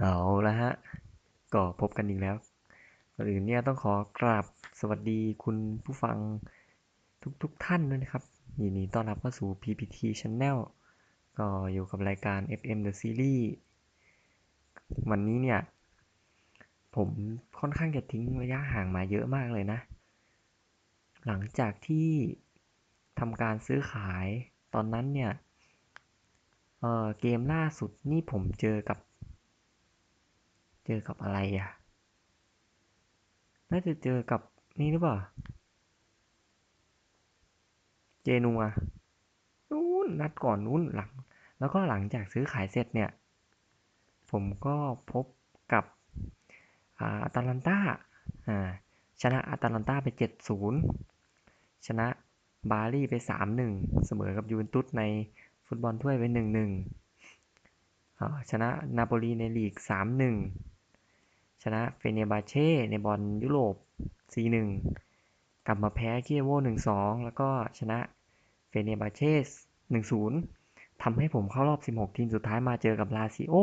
เอาละฮะ ก็พบกันอีกแล้วก่อนอื่นเนี่ยต้องขอกราบสวัสดีคุณผู้ฟังทุกๆทท่านด้วยนะครับยินดีต้อนรับเข้าสู่ PPT Channel ก็อยู่กับรายการ FM The Series วันนี้เนี่ย ผมค่อนข้างจะทิ้งระยะห่างมาเยอะมากเลยนะ หลังจากที่ทำการซื้อขายตอนนั้นเนี่ยเเกมล่าสุดนี่ผมเจอกับ เจอกับอะไรอะ น่าจะเจอกับนี่หรือเปล่า เจนัวนู้นนัดก่อนนู้นหลัง แล้วก็หลังจากซื้อขายเสร็จเนี่ย ผมก็พบกับอาตาลันตาชนะอาตาลันตาไป 7-0 ชนะบาลีไป 3-1 เสมอกับยูเวนตุสในฟุตบอลถ้วยไป 1-1ชนะนาโปลีในลีก 3-1 นะเฟเนบาเช่ในบอลยุโรป 4-1 กลับมาแพ้เคียโว1-2 แล้วก็ชนะเฟเนบาเช่1-0ทำให้ผมเข้ารอบ 16 ทีมสุดท้ายมาเจอกับลาซิโอ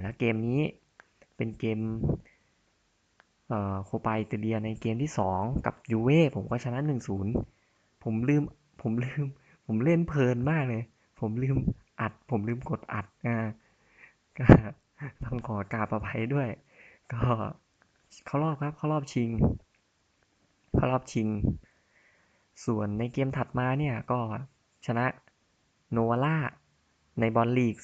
แล้วเกมนี้เป็นเกมโคปาอิตาเลียในเกมที่ 2 กับยูเว่ผมก็ชนะ 1-0 ผมลืมผมลืม ผมเล่นเพลินมากเลย ผมลืมอัด ผมลืมกดอัดอ่าต้องขอกราบอภัยด้วย ก็เข้ารอบครับเข้ารอบชิงเข้ารอบชิง ส่วนในเกมถัดมาเนี่ยก็ชนะโนวาล่าในบอลลีก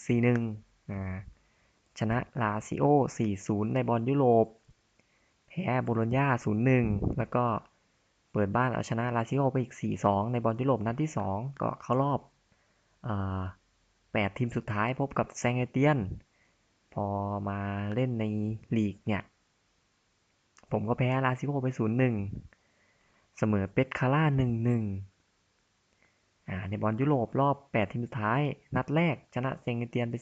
4-1ชนะลาซิโอ 4-0 ในบอลยุโรป แพ้โบโลญญา0-1 แล้วก็เปิดบ้านเอาชนะลาซิโอไปอีก 4-2 ในบอลยุโรปนัดที่ 2 ก็เข้ารอบ 8 ทีมสุดท้ายพบกับแซงเอเตียน พอมาเล่นในลีกเนี่ย ผมก็แพ้ลาซิโกไป0-1เสมอเปสคาร่า1-1อ่าในบอลยุโรปรอบ 8 ทีมสุดท้าย นัดแรกชนะเซงเตียนไป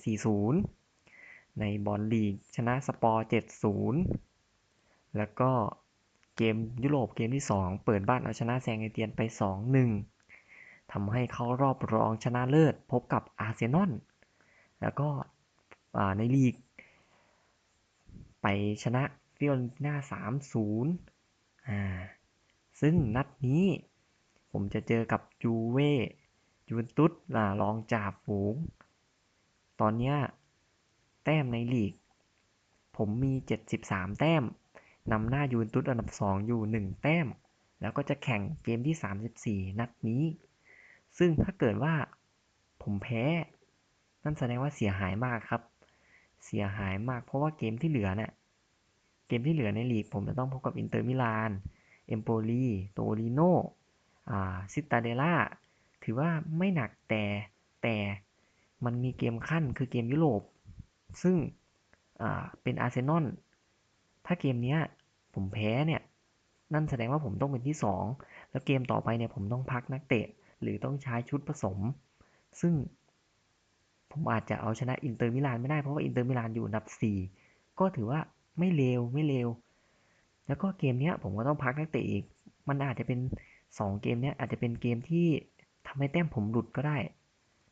4-0 ในบอลลีกชนะสปอร์ 7-0 แล้วก็เกมยุโรปเกมที่ 2 เปิดบ้านเอาชนะแซงเตียนไป 2-1ทำให้เขารอบรองชนะเลิศพบกับอาร์เซนอลแล้วก็ในลีก ไปชนะฟิโอเรนติน่าสามศูนย์อ่าซึ่งนัดนี้ผมจะเจอกับยูเว่ยูนตุสล่ะรองจ่าฝูง ตอนนี้แต้มในลีก ผมมี 73 แต้มนำหน้ายูนตุสอันดับ 2 อยู่ 1 แต้ม แล้วก็จะแข่งเกมที่ 34 นัดนี้ ซึ่งถ้าเกิดว่าผมแพ้ นั่นแสดงว่าเสียหายมากครับ เสียหายมาก เพราะว่าเกมที่เหลือเนี่ยเกมที่เหลือในลีก ผมจะต้องพบกับอินเตอร์มิลาน เอมโปลี โตริโนอ่าซิตาเดล่า ถือว่าไม่หนักแต่แต่มันมีเกมขั้นคือเกมยุโรป ซึ่งอ่าเป็นอาร์เซนอล ถ้าเกมนี้ผมแพ้เนี่ย นั่นแสดงว่าผมต้องเป็นที่ 2 แล้วเกมต่อไปเนี่ยผมต้องพักนักเตะ หรือต้องใช้ชุดผสม ซึ่ง ผมอาจจะเอาชนะอินเตอร์มิลานไม่ได้เพราะว่าอินเตอร์มิลานอยู่อันดับ 4 ก็ถือว่าไม่เลวไม่เลวแล้วก็เกมนี้ผมก็ต้องพักนักเตะอีก มันอาจจะเป็น 2 เกมนี้อาจจะเป็นเกมที่ทำให้แต้มผมหลุดก็ได้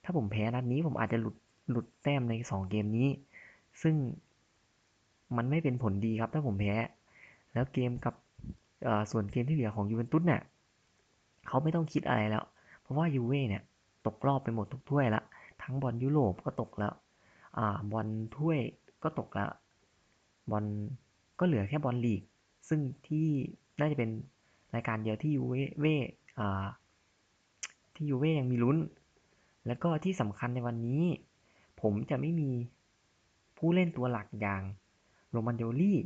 ถ้าผมแพ้นัดนี้ผมอาจจะหลุดหลุดแต้มใน 2 เกมนี้ ซึ่งมันไม่เป็นผลดีครับถ้าผมแพ้ แล้วเกมกับส่วนเกมที่เหลือของยูเวนตุสเนี่ยเขาไม่ต้องคิดอะไรแล้ว เพราะว่ายูเว่เนี่ยตกรอบไปหมดทุกถ้วยแล้ว ทั้งบอลยุโรปก็ตกแล้ว อ่าบอลถ้วยก็ตกแล้ว บอลก็เหลือแค่บอลลีก ซึ่งที่น่าจะเป็นรายการเดียวที่ยูเว่อ่าที่ยูเว่ยังมีลุ้น แล้วก็ที่สำคัญในวันนี้ ผมจะไม่มีผู้เล่นตัวหลักอย่างโรมันโดลี่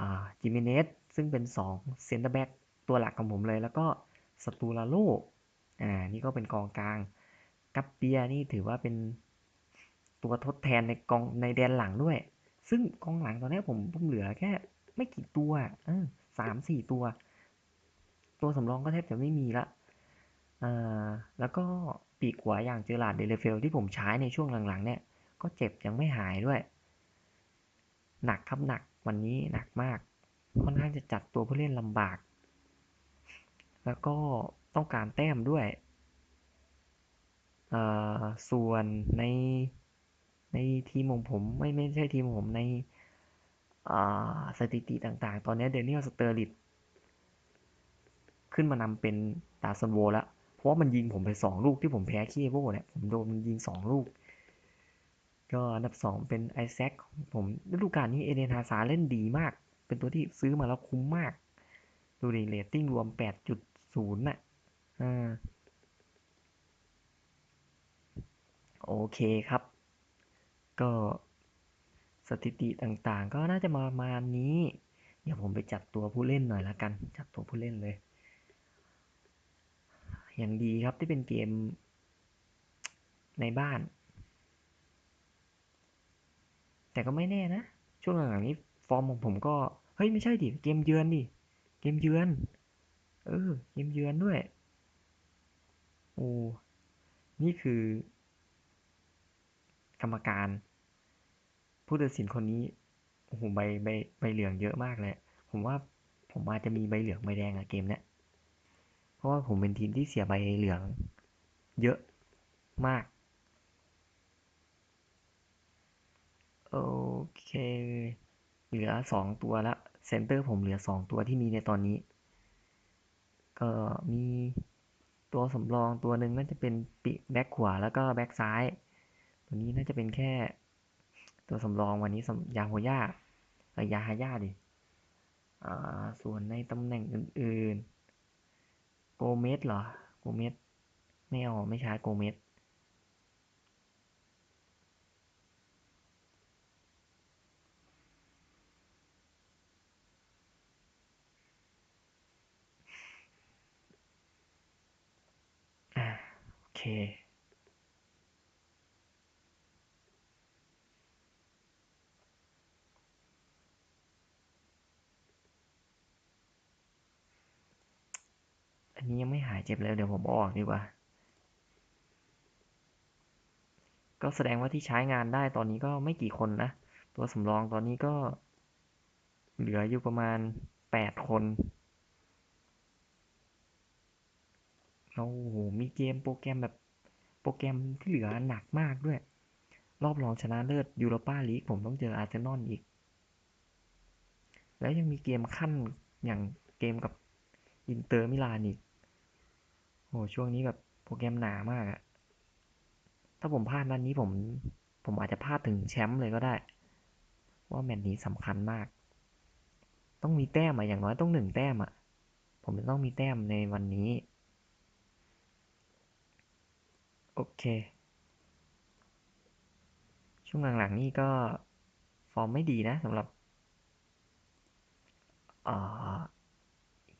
อ่าจิเมเนสซึ่งเป็น2เซนเตอร์แบ็กตัวหลักของผมเลย แล้วก็สตูลาโลอ่านี่ก็เป็นกองกลาง กัปเปียนี่ถือว่าเป็นตัวทดแทนในกองในแดนหลังด้วย ซึ่งกองหลังตอนนี้ผมผมเหลือแค่ไม่กี่ตัวสามสี่ตัว ตัวสำรองก็แทบจะไม่มีละแล้วก็ปีกขวาอย่างเจอร์ลาดเดลเฟลที่ผมใช้ในช่วงหลังๆ เนี่ย ก็เจ็บยังไม่หายด้วย หนักครับหนักวันนี้หนักมาก ค่อนข้างจะจัดตัวผู้เล่นลำบาก แล้วก็ต้องการแต้มด้วย ส่วนในในทีมของผมไม่ไม่ใช่ทีมของผมในสถิติต่างๆ ตอนนี้เดนิเอลสเตอร์ลิตขึ้นมานำเป็นตาซอนโวแล้ว เพราะมันยิงผมไปสองลูกที่ผมแพ้คีเอโวเนี่ยผมโดนมันยิงสองลูก ก็อันดับสองเป็นไอแซคผมฤดูกาลนี้เอเดนฮาซาเล่นดีมาก เป็นตัวที่ซื้อมาแล้วคุ้มมาก ดูดิเรตติ้งรวม 8.0 น่ะอ่า โอเคครับ ก็สถิติต่างๆ ก็น่าจะประมาณนี้ เดี๋ยวผมไปจัดตัวผู้เล่นหน่อยละกัน จัดตัวผู้เล่นเลย อย่างดีครับที่เป็นเกมในบ้าน แต่ก็ไม่แน่นะ ช่วงหลังๆนี้ฟอร์มของผมก็ เฮ้ย ไม่ใช่ดิ เกมเยือนดิ เกมเยือน เออ เกมเยือนด้วย โอ้ นี่คือ รรมการ ผู้ตัดสินคนนี้โอ้โหใบใบใบเหลืองเยอะมากเลย ผมว่าผมอาจจะมีใบเหลืองใบแดงอะเกมเนี้ยเพราะว่าผมเป็นทีมที่เสียใบเหลือง เยอะมากโอเค เหลือสองตัวละเซนเตอร์ผมเหลือสองตัวที่มีในตอนนี้ ก็มีตัวสำรองตัวหนึ่งน่าจะเป็นปีแบ็คขวาแล้วก็แบ็คซ้าย วนี้น่าจะเป็นแค่ ตัวสำรองวันนี้ยาโฮย่าเออยาฮาย่าดิส่วนในตำแหน่งอื่นๆ โกเมสเหรอ โกเมสไม่เอาไม่ใช้โกเมสโอเค อันนี้ยังไม่หายเจ็บเลยเดี๋ยวผมออกดีกว่า ก็แสดงว่าที่ใช้งานได้ตอนนี้ก็ไม่กี่คนนะ ตัวสำรองตอนนี้ก็ เหลืออยู่ประมาณแปดคนโอ้โห มีเกมโปรแกรมแบบโปรแกรมที่เหลือหนักมากด้วย รอบรองชนะเลิศยูโรปาลีกผมต้องเจออาร์เซนอลอีก แล้วยังมีเกมขั้นอย่างเกมกับอินเตอร์มิลานอีก โอ้ช่วงนี้แบบโปรแกรมหนามากอะถ้าผมพลาดนัดนนี้ผม ผมอาจจะพลาดถึงแชมป์เลยก็ได้ ว่าแมตช์นี้สำคัญมาก ต้องมีแต้มอะอย่างน้อยต้องหนึ่งแต้มอะผมจะต้องมีแต้มในวันนี้ โอเค ช่วงหลังๆนี่ก็ฟอร์มไม่ดีนะสำหรับ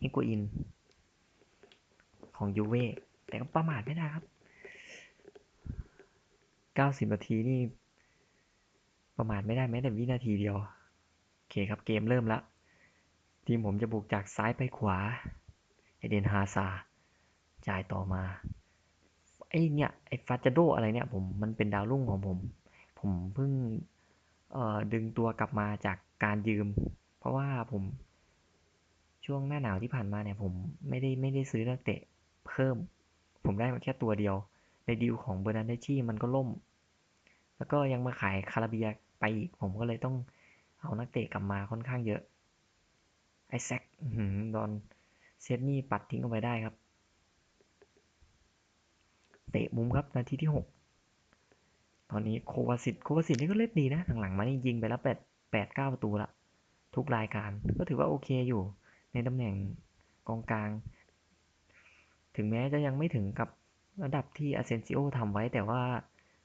ฮิกุอิน ของยูเว่แต่ก็ประมาทไม่ได้ครับ 90 นาทีนี่ ประมาทไม่ได้แม้แต่วินาทีเดียว โอเคครับเกมเริ่มล้วทีมผมจะบุกจากซ้ายไปขวา เอเดนฮาซาจ่ายต่อมา ไอเนี่ย ไอฟาจโดอะไรเนี่ยผมมันเป็นดาวรุ่งของผม ผมเพิ่งเอ่อดึงตัวกลับมาจากการยืม เพราะว่าผมช่วงหน้าหนาวที่ผ่านมาเนี่ยผมไม่ได้ไม่ได้ซื้อนักเตะ เพิ่ม ผมได้มาแค่ตัวเดียว ในดีลของเบอร์นันเดชี่มันก็ล่ม แล้วก็ยังมาขายคาราเบียไปอีก ผมก็เลยต้องเอานักเตะกลับมาค่อนข้างเยอะ ไอแซคดอนเซตนี่ปัดทิ้งเอาไปได้ครับ เตะมุมครับนาทีที่หกตอนนี้โควาสิตโควาสิตนี่ก็เล่นดีนะหลังๆมานี่ยิงไปแล้วแปดแปดเก้าประตูละทุกรายการก็ถือว่าโอเคอยู่ ในตำแหน่งกองกลาง ถึงแม้จะยังไม่ถึงกับระดับที่อาเซนซิโอทำไว้ แต่ว่า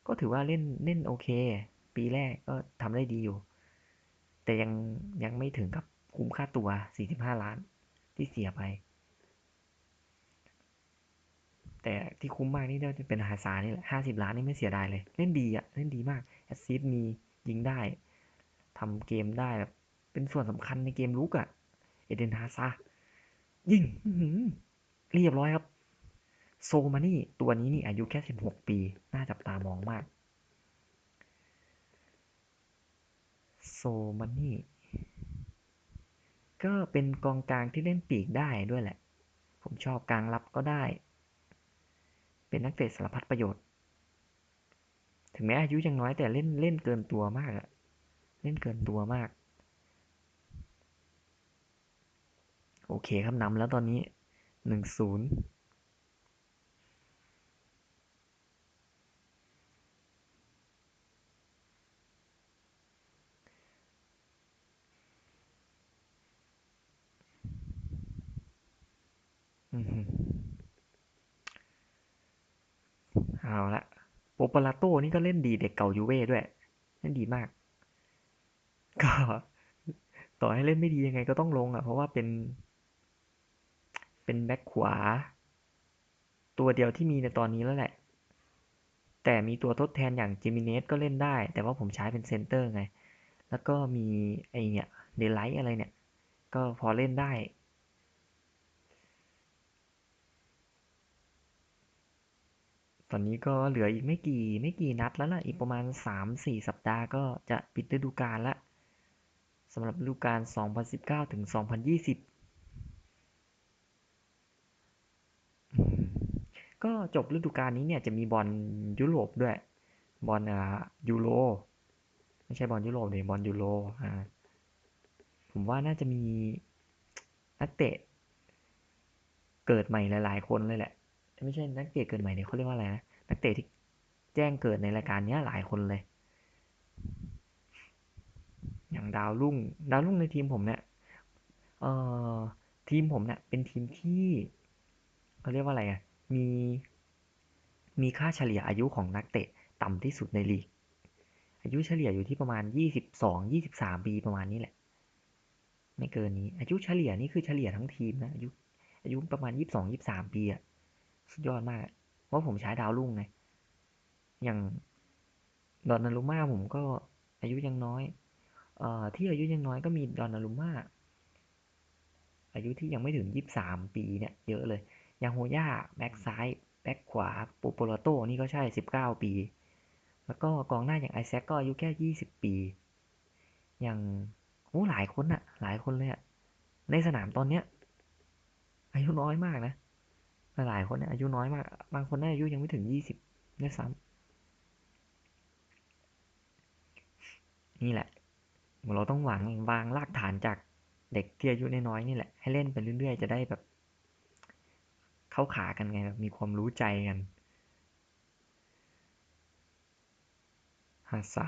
ก็ถือว่าเล่นเล่นโอเค ปีแรกก็ทำได้ดีอยู่ แต่ยังยังไม่ถึงกับคุ้มค่าตัว 45 ล้านที่เสียไป แต่ที่คุ้มมากนี่จะเป็นฮาซานี่แหละห้าสิบล้านนี่ไม่เสียดายเลย เล่นดีอะเล่นดีมาก แอสซิสมียิงได้ทำเกมได้แบบเป็นส่วนสำคัญในเกมลุกอะเอเดนฮาซายิงเรียบร้อยครับ โซมานี่ตัวนี้นี่อายุแค่สิบหกปี น่าจับตามองมาก โซมานี่ ก็เป็นกองกลางที่เล่นปีกได้ด้วยแหละ ผมชอบกลางรับก็ได้ เป็นนักเตะสารพัดประโยชน์ ถึงแม้อายุยังน้อยแต่เล่นเล่นเกินตัวมากอะเล่นเกินตัวมาก โอเคครับนำแล้วตอนนี้หนึ่งศูนย์เอาละโปปาลาโต้นี่ก็เล่นดีเด็กเก่ายูเว่ด้วย เล่นดีมาก ก็ต่อให้เล่นไม่ดียังไงก็ต้องลงอะ เพราะว่าเป็น เป็นแบ็คขวา ตัวเดียวที่มีในตอนนี้แล้วแหละ แต่มีตัวทดแทนอย่างจิมิเนสก็เล่นได้ แต่ว่าผมใช้เป็นเซนเตอร์ไง แล้วก็มีไอเนี่ยเดลไลท์อะไรเนี่ย ก็พอเล่นได้ ตอนนี้ก็เหลืออีกไม่กี่ไม่กี่นัดแล้วล่ะ อีกประมาณ 3-4 สัปดาห์ก็จะปิดฤดูกาลละสำหรับฤดูกาล 2019 ถึง 2020 ก็จบฤดูกาลนี้เนี่ยจะมีบอลยุโรปด้วย บอลอ่ายูโร ไม่ใช่บอลยุโรปเดี๋ยบอลยูโรอ่าผมว่าน่าจะมีนักเตะเกิดใหม่หลาย ๆ คนเลยแหละ ไม่ใช่นักเตะเกิดใหม่เนี่ยเขาเรียกว่าอะไรนะนักเตะที่แจ้งเกิดในรายการนี้หลายคนเลย อย่างดาวรุ่ง ดาวรุ่งในทีมผมเนี่ยเอ่อทีมผมเนี่ยเป็นทีมที่เขาเรียกว่าอะไรอะมีมีค่าเฉลี่ยอายุของนักเตะต่ำที่สุดในลีก อายุเฉลี่ยอยู่ที่ประมาณ 22 23 ปีประมาณนี้แหละ ไม่เกินนี้ อายุเฉลี่ยนี่คือเฉลี่ยทั้งทีมนะ อายุอายุประมาณ 22 23 ปีอะ สุดยอดมากเพราะผมใช้ดาวรุ่งไง อย่างดอนนารุม่าผมก็อายุยังน้อยเอ่อที่อายุยังน้อยก็มีดอนนารุม่าอายุที่ยังไม่ถึง 23 ปีเนี่ยเยอะเลยยังโฮย่าแบ็กซ้ายแบ็กขวาโปโปลโตนี่ก็ใช่ 19 ปี แล้วก็กองหน้าอย่างไอแซคก็อายุแค่ 20 ปี อย่างโอ้หลายคนอะหลายคนเลยอะในสนามตอนเนี้ยอายุน้อยมากนะ หลายคนเนี่ยอายุน้อยมาก บางคนน่าอายุยังไม่ถึง20ด้วยซ้ำนี่แหละเราต้องหวังวางรากฐานจากเด็กที่อายุน้อยๆนี่แหละให้เล่นไปเรื่อยๆจะได้แบบ เข้าขากันไงแบบมีความรู้ใจกันฮาซา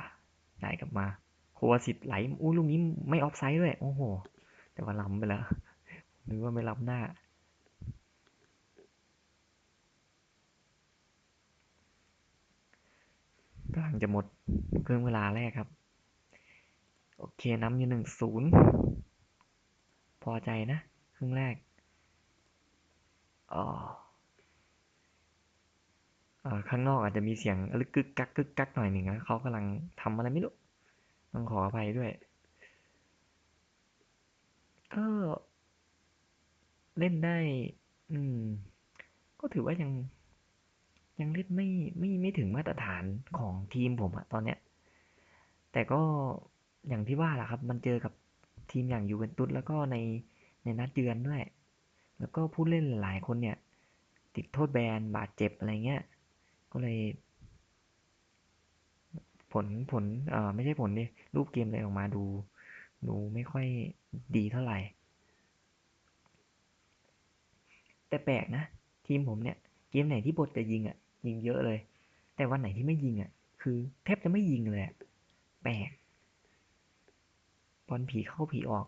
ไหลกลับมาโควาสิตไหลอู้ลูกนี้ไม่ออฟไซด์ด้วย โอ้โห แต่ว่าล้ำไปแล้วนึกว่าไม่ล้ำหน้า กำลังจะหมดครึ่งเวลาแรกครับ โอเคนำอยู่หนึ่งศูนย์พอใจนะ ครึ่งแรกอ๋อข้างนอกอาจจะมีเสียงลึกกึกกักกึกกักหน่อยหนึ่งนะเขากำลังทำอะไรไม่รู้ต้องขออภัยด้วยก็เล่นได้ อืม ก็ถือว่ายัง ยังเล่นไม่ไม่ไม่ถึงมาตรฐานของทีมผมอะตอนเนี้ย แต่ก็อย่างที่ว่าแหละครับ มันเจอกับทีมอย่างยูเวนตุสแล้วก็ในในนัดเยือนด้วย แล้วก็ผู้เล่นหลายคนเนี่ย ติดโทษแบนบาดเจ็บอะไรเงี้ย ก็เลย ผลผลเอ่อไม่ใช่ผลดิรูปเกมเลยออกมาดู ดูไม่ค่อยดีเท่าไหร่ แต่แปลกนะ ทีมผมเนี่ย เกมไหนที่บทจะยิงอะ ยิงเยอะเลย แต่วันไหนที่ไม่ยิงอะ คือแทบจะไม่ยิงเลยแปลกบอลผีเข้าผีออก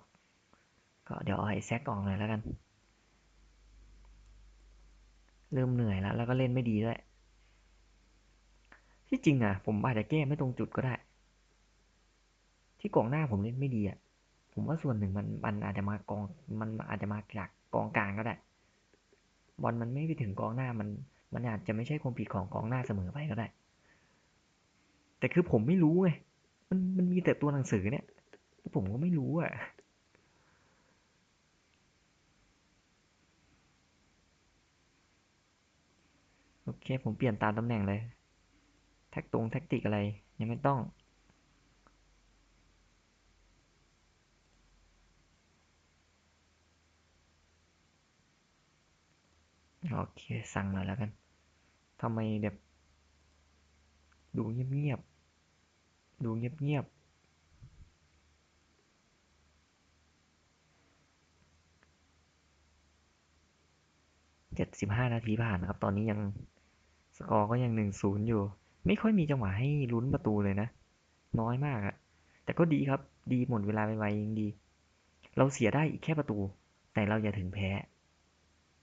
ก็เดี๋ยวเอาไอ้แซกออกหน่อยแล้วกัน เริ่มเหนื่อยแล้ว แล้วก็เล่นไม่ดีด้วย ที่จริงอะ ผมอาจจะแก้ไม่ตรงจุดก็ได้ ที่กองหน้าผมเล่นไม่ดีอะผมว่าส่วนหนึ่งมันมันอาจจะมากองมันอาจจะมาจากกองกลางก็ได้ บอลมันไม่ไปถึงกองหน้ามัน มันอาจจะไม่ใช่ความผิดของกองหน้าเสมอไปก็ได้ แต่คือผมไม่รู้ไง มันมันมีแต่ตัวหนังสือเนี่ย ผมก็ไม่รู้อะโอเค ผมเปลี่ยนตามตำแหน่งเลย แท็กตรงแท็กติกอะไร ยังไม่ต้อง โอเค สั่งหน่อยแล้วกันทำไมแบบดูเงียบๆ ดูเงียบๆเจ็ดสิบห้านาทีผ่านนะครับ ตอนนี้ยังสกอร์ก็ยังหนึ่งศูนย์อยู่ ไม่ค่อยมีจังหวะให้ลุ้นประตูเลยนะ น้อยมากอะแต่ก็ดีครับ ดีหมดเวลาไวๆยังดี เราเสียได้อีกแค่ประตู แต่เราอย่าถึงแพ้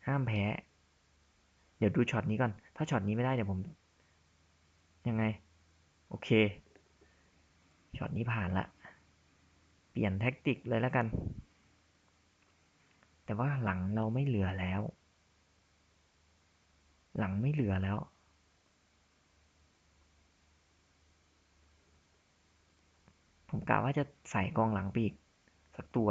ห้ามแพ้ เดี๋ยวดูช็อตนี้ก่อน ถ้าช็อตนี้ไม่ได้เดี๋ยวผม ยังไง โอเค ช็อตนี้ผ่านละ เปลี่ยนแท็กติกเลยแล้วกัน แต่ว่าหลังเราไม่เหลือแล้ว หลังไม่เหลือแล้ว ผมกะว่าจะใส่กองหลังปีกสักตัว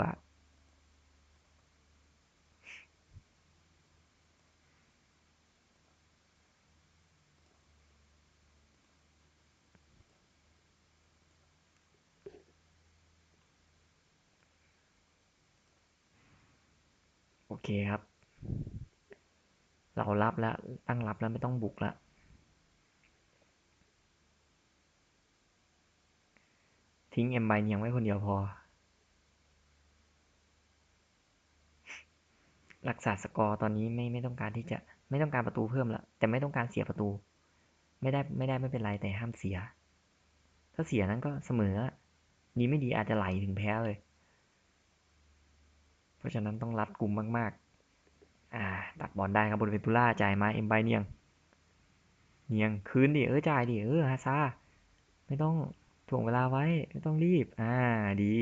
เคครับ เรารับแล้ว ตั้งรับแล้วไม่ต้องบุกแล้วทิ้งเอ็มไบเนียงไว้คนเดียวพอ รักษาสกอร์ตอนนี้ไม่ไม่ต้องการที่จะไม่ต้องการประตูเพิ่มละแต่ไม่ต้องการเสียประตู ไม่ได้ไม่ได้ไม่เป็นไรแต่ห้ามเสีย ถ้าเสียนั้นก็เสมอ ดีไม่ดีอาจจะไหลถึงแพ้เลย เพราะฉะนั้นต้องรัดกลุ่มมากๆ อ่า ตัดบอลได้ครับบนเวนตุล่าจ่ายมาเอ็มไบเนียง เนียงคืนดิเออจ่ายดิเออฮาซาไม่ต้องถ่วงเวลาไว้ไม่ต้องรีบ อ่าดี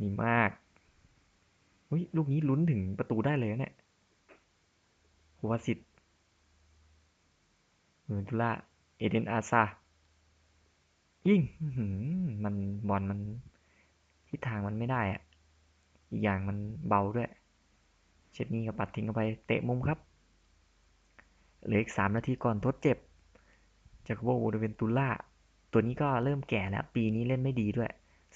ดีมากอุ้ยลูกนี้ลุ้นถึงประตูได้เลยเนี่ยหัวสิทธิ์เวนตุล่าเอเดนอาซายิ่งมันบอลมันทิศทางมันไม่ได้อะ อีกอย่างมันเบาด้วย เช็ดนี้ก็ปัดทิ้งเข้าไปเตะมุมครับเหลืออีกสามนาทีก่อนทดเจ็บจากโวเดเวนตุล่าตัวนี้ก็เริ่มแก่แล้ว ปีนี้เล่นไม่ดีด้วย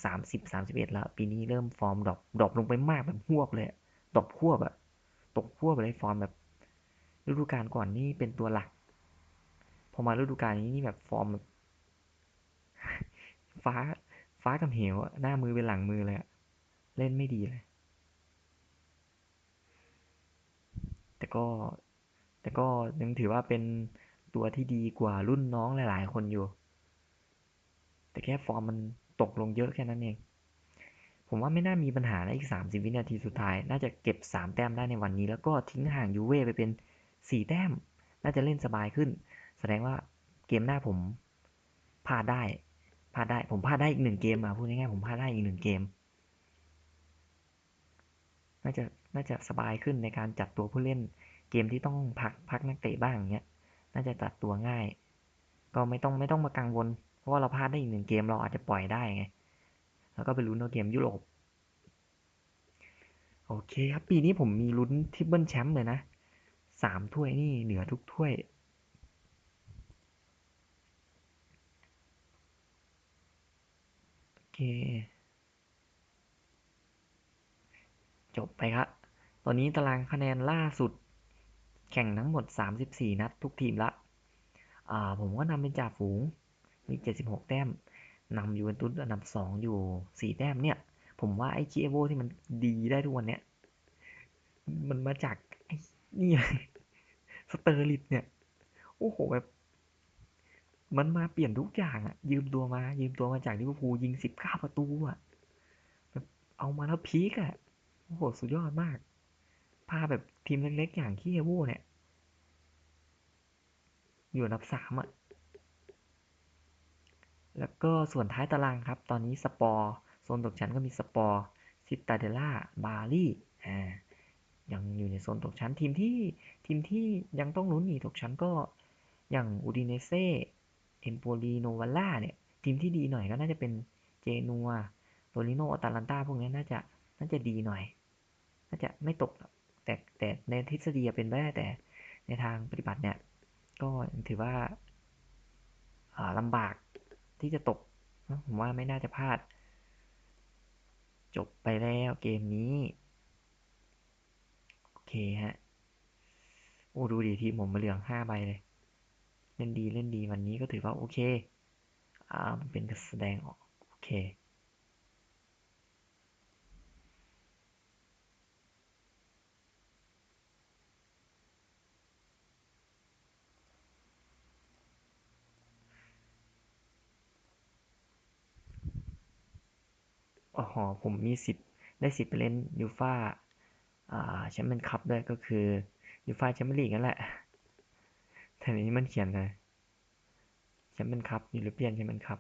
สามสิบสามสิบเอ็ดแล้ว ปีนี้เริ่มฟอร์มดรอปดรอปลงไปมากแบบหวบเลยดรอปหวบอะตกหวบเลยฟอร์มแบบฤดูกาลก่อนนี่เป็นตัวหลัก พอมาฤดูกาลนี้นี่แบบฟอร์มแบบฟ้าฟ้ากับเหวหน้ามือเป็นหลังมือเลยเล่นไม่ดีเลย แต่ก็ แต่ก็ยังถือว่าเป็นตัวที่ดีกว่ารุ่นน้องหลาย ๆ คนอยู่ แต่แค่ฟอร์มมันตกลงเยอะแค่นั้นเอง ผมว่าไม่น่ามีปัญหาในอีก 30 วินาทีสุดท้าย น่าจะเก็บ 3 แต้มได้ในวันนี้ แล้วก็ทิ้งห่างยูเว่ไปเป็น 4 แต้ม น่าจะเล่นสบายขึ้น แสดงว่าเกมหน้าผมพลาดได้พลาดได้ ผมพลาดได้อีกหนึ่งเกมอะพูดง่ายๆผมพลาดได้อีกหนึ่งเกม น่าจะ น่าจะสบายขึ้นในการจัดตัวผู้เล่น เกมที่ต้องพักพักนักเตะบ้างเงี้ย น่าจะจัดตัวง่าย ก็ไม่ต้องไม่ต้องมากังวล เพราะว่าเราพลาดได้อีกหนึ่งเกมเราอาจจะปล่อยได้ไง แล้วก็ไปลุ้นเอาเกมยุโรป โอเคครับ ปีนี้ผมมีลุ้นทิปเปิลแชมป์เลยนะสามถ้วยนี่เหนือทุกถ้วยโอเคจบไปครับ ตอนนี้ตารางคะแนนล่าสุด แข่งทั้งหมด 34 นัดทุกทีมละ ผมก็นำเป็นจ่าฝูง มี 76 แต้มนำยูเวนตุสอันดับ 2 อยู่ 4 แต้มเนี่ย ผมว่าไอ้เจโวที่มันดีได้ทุกวันเนี้ย มันมาจากไอ้นี่สเตอร์ลิตเนี่ย โอ้โหแบบมันมาเปลี่ยนทุกอย่างอะยืมตัวมา ยืมตัวมาจากลิเวอร์พูลยิง19ประตูอะแบบเอามาแล้วพีกอะโอ้โห สุดยอดมาก พาแบบทีมเล็กๆอย่างคีเอโวเนี่ย อยู่อันดับสามอะแล้วก็ส่วนท้ายตารางครับ ตอนนี้สปอร์โซนตกชั้นก็มีสปอร์ซิตาเดล่าบาลีอ่ายังอยู่ในโซนตกชั้นทีมที่ทีมที่ยังต้องลุ้นหนีตกชั้นก็อย่างอูดิเนเซ่เอมโปลีโนวัลล่าเนี่ย ทีมที่ดีหน่อยก็น่าจะเป็นเจนัวโตลิโนอตาลันตาพวกนี้น่าจะน่าจะดีหน่อย น่าจะไม่ตก แต่แต่ในทฤษฎีเป็นไปได้แต่ในทางปฏิบัติเนี่ย ก็ถือว่าลำบากที่จะตก ผมว่าไม่น่าจะพลาด จบไปแล้วเกมนี้ โอเคฮะ โอ้ดูดีทีผมมาเหลืองห้าใบเลยในล่นดีเล่นดีวันนี้ก็ถือว่าโอเค อ่ามันเป็นการแสดงออก โอเค โอ๋อผมมีสิทธิ์ได้สิทธิ์ไปเล่นยูฟ่าอ่าแชมเปี้ยนคัพด้วยก็คือยูฟ่าแชมเปี้ยนลีกนั่นแหละ แต่นี้มันเขียนนะแชมเปี้ยนคัพยูโรเปียนแชมเปี้ยนคัพ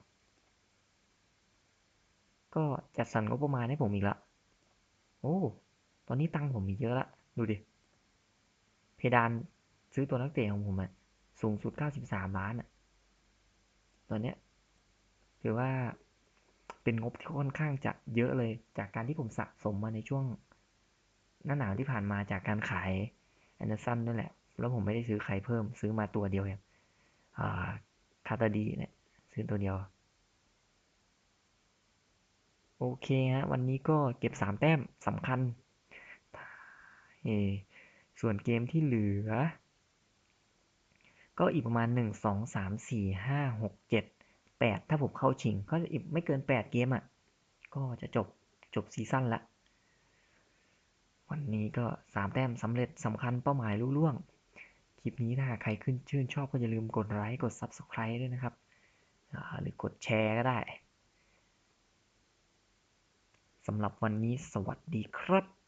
ก็จัดสรรงบประมาณให้ผมอีกละ โอ้ ตอนนี้ตังค์ผมมีเยอะละ ดูดิ เพดานซื้อตัวนักเตะของผมอะสูงสุด 93 ล้านอะตอนเนี้ยถือว่า เป็นงบที่ค่อนข้างจะเยอะเลย จากการที่ผมสะสมมาในช่วงหน้าหนาวที่ผ่านมาจากการขายแอนเดอร์สันนั่นแหละ แล้วผมไม่ได้ซื้อใครเพิ่ม ซื้อมาตัวเดียวเองอ่าคาตาดีเนี่ยซื้อตัวเดียว โอเคฮะ วันนี้ก็เก็บ 3 แต้มสำคัญเอส่วนเกมที่เหลือ ก็อีกประมาณ 1 2 3 4 5 6 7 8 ถ้าผมเข้าชิง ก็อีกไม่เกิน 8 เกมอะ ก็จะจบจบซีซั่นละ วันนี้ก็ 3 แต้มสำเร็จสำคัญเป้าหมายลุล่วง คลิปนี้ถ้าใครขึ้นชื่นชอบก็อย่าลืมกดไลค์กด Subscribe ด้วยนะครับ หรือกดแชร์ก็ได้สำหรับวันนี้สวัสดีครับ